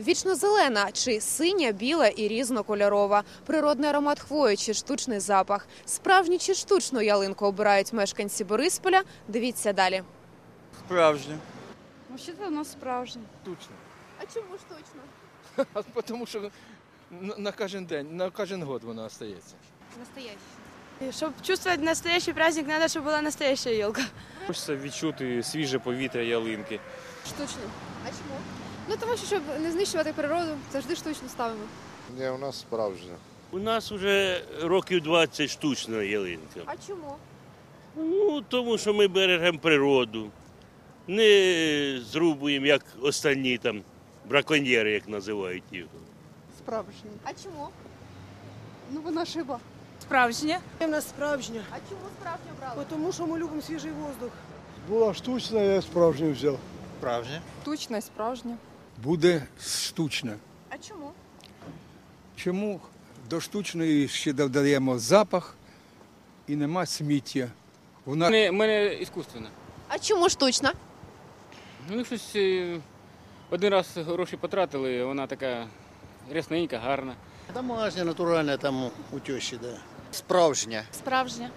Вічно зелена чи синя, біла і різнокольорова, природний аромат хвої чи штучний запах. Справжню чи штучну ялинку обирають мешканці Борисполя. Дивіться далі. Справжнє. Вообще-то у нас справжнє. Точно. А чому штучно? Тому що на, на кожен день, на кожен год вона остається. Настоящий. Щоб чувствовать настоящий праздник, надо, щоб була настояща елка. Хочеться відчути свіже повітря ялинки. Штучно. А чому? Ну тому що щоб не знищувати природу, завжди штучно ставимо. Ні, у нас справжня. У нас вже років 20 штучна ялинка. А чому? Ну, тому що ми бережемо природу, не зрубуємо, як останні там браконьєри, як називають їх. Справжня. А чому? Ну вона шиба. Справжнє. У нас справжня, А чому справжню брали? тому що ми любимо свіжий воздух. Була штучна, я справжню взяв. Справжнє. Тучна і справжня. Буде штучна. А чому? Чому до штучної ще додаємо запах і нема сміття. Вона мене, мене іскусственно. А чому штучна? Ну, щось е, один раз гроші потратили, вона така рясненька, гарна. Домашня, натуральна, там у тещі, да. Справжня. Справжня.